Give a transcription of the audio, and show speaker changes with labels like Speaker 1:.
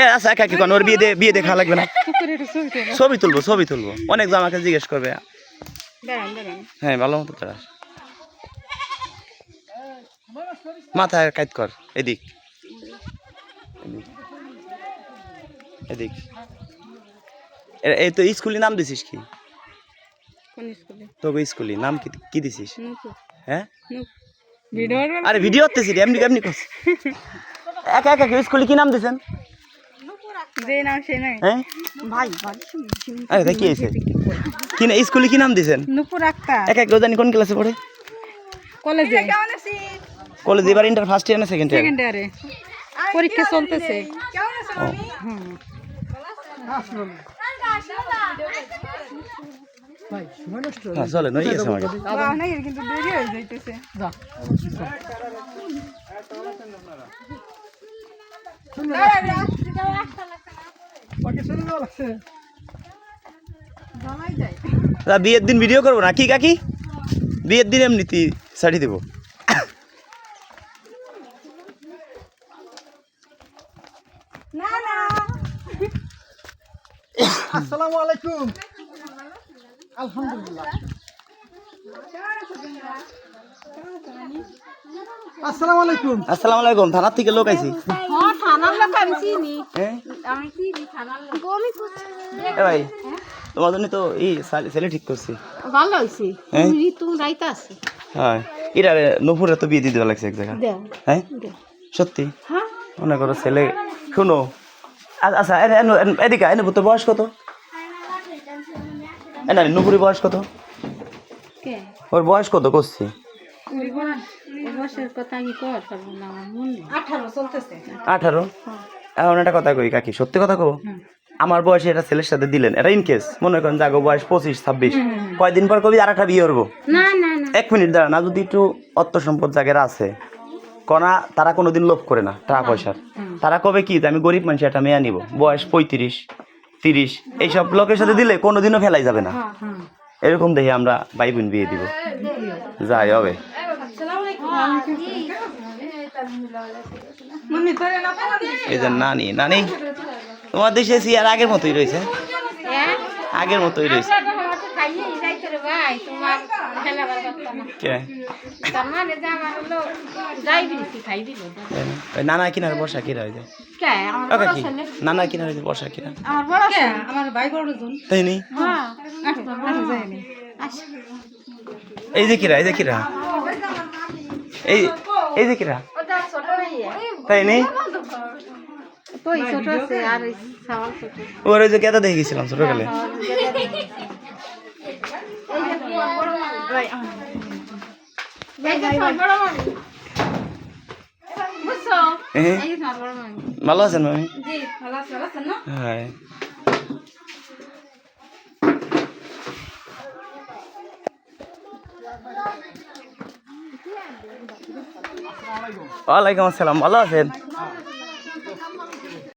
Speaker 1: এ আচ্ছা একা কি কোন? ওর বিয়ে বিয়ে দেখা লাগবে না।
Speaker 2: ছবি
Speaker 1: তুলবো ছবি তুলবো। অনেক আমাকে জিজ্ঞেস করবে। হ্যাঁ ভালো মতো চাস মাথায় কাজ কর এদিক। এদিক। এই তো স্কুলে নাম দিছিস কি? তোকে স্কুলে নাম কি কি দিছিস? হ্যাঁ? আরে ভিডিও করতেছি এমনি এমনি করছি একা একা স্কুলে কি নাম দিছেন? স্কুলে কি নাম দিছেন
Speaker 2: নুপুর আক্তার।
Speaker 1: একা এক জানি কোন ক্লাসে পড়ে?
Speaker 2: কলেজে।
Speaker 1: কলেজ এবার ইন্টার ফার্স্ট ইয়ার না সেকেন্ড ইয়ার
Speaker 2: সেকেন্ড ইয়ারে পরীক্ষা চলতেছে।
Speaker 1: হ্যাঁ গেছে আমাকে।
Speaker 2: কিন্তু দেরি হয়ে যাইতেছে।
Speaker 1: তা বিয়ের দিন ভিডিও করব না? কি কাকি? বিয়ের দিন এমনিতে শাড়ি দেবো।
Speaker 3: আসসালামু আলাইকুম। আলহামদুলিল্লাহ। আসসালামু আলাইকুম।
Speaker 1: আসসালামু আলাইকুম। থানার থেকে লোক আইছি। ভাই তোমার জন্য তো এই ছেলে ঠিক করছি।
Speaker 2: ভালো হয়েছে।
Speaker 1: হ্যাঁ?
Speaker 2: তুমি আছে।
Speaker 1: হ্যাঁ। নপুরে তো বিয়ে দেওয়া লাগছে এক জায়গায়। হ্যাঁ? সত্যি?
Speaker 2: হ্যাঁ?
Speaker 1: মনে করো ছেলে শুনো। আচ্ছা এদিকে এনে তোর বয়স কত? না নুপুরি বয়স কত? ওর বয়স কত করছি
Speaker 2: আঠারো
Speaker 1: এখন একটা কথা কই কাকি সত্যি কথা আমার বয়সে এটা ছেলের সাথে দিলেন এটা ইনকেস মনে করেন জাগো বয়স পঁচিশ ছাব্বিশ। কয়দিন পর কবি আর একটা বিয়ে করব?
Speaker 2: না না না।
Speaker 1: এক মিনিট দাঁড়া না যদি একটু অর্থ সম্পদ জায়গায় আছে কনা তারা কোনোদিন লোভ করে না টাকা পয়সার। তারা কবে কি যে আমি গরিব মানুষ একটা মেয়ে নিব বয়স পঁয়ত্রিশ তিরিশ এইসব লোকের সাথে দিলে কোনোদিনও ফেলাই যাবে না।
Speaker 2: হ্যাঁ
Speaker 1: এরকম দেখে আমরা ভাই বোন বিয়ে দিব। যাই হবে। এই নানি নানি, তোমার দেশে আর আগের মতোই রয়েছে। আগের মতোই রয়েছে। নানা কিনার বর্ষা
Speaker 2: কে?
Speaker 1: নানা কিনা হয়েছে বর্ষা এই যে কিরা, এই যে কিরা। এই এই যে কিরা?
Speaker 2: ওটা ছোট ভাইয়া
Speaker 1: তাই নি
Speaker 2: তো ছোট আছে আর এই সাওয়াল ছোট।
Speaker 1: ওর ওই যে কেদা দেখে গেছিলাম ছোটকালে। ভালো আছেন মামি? হ্যাঁ। ওয়ালাইকুম আসসালাম ভালো আছেন?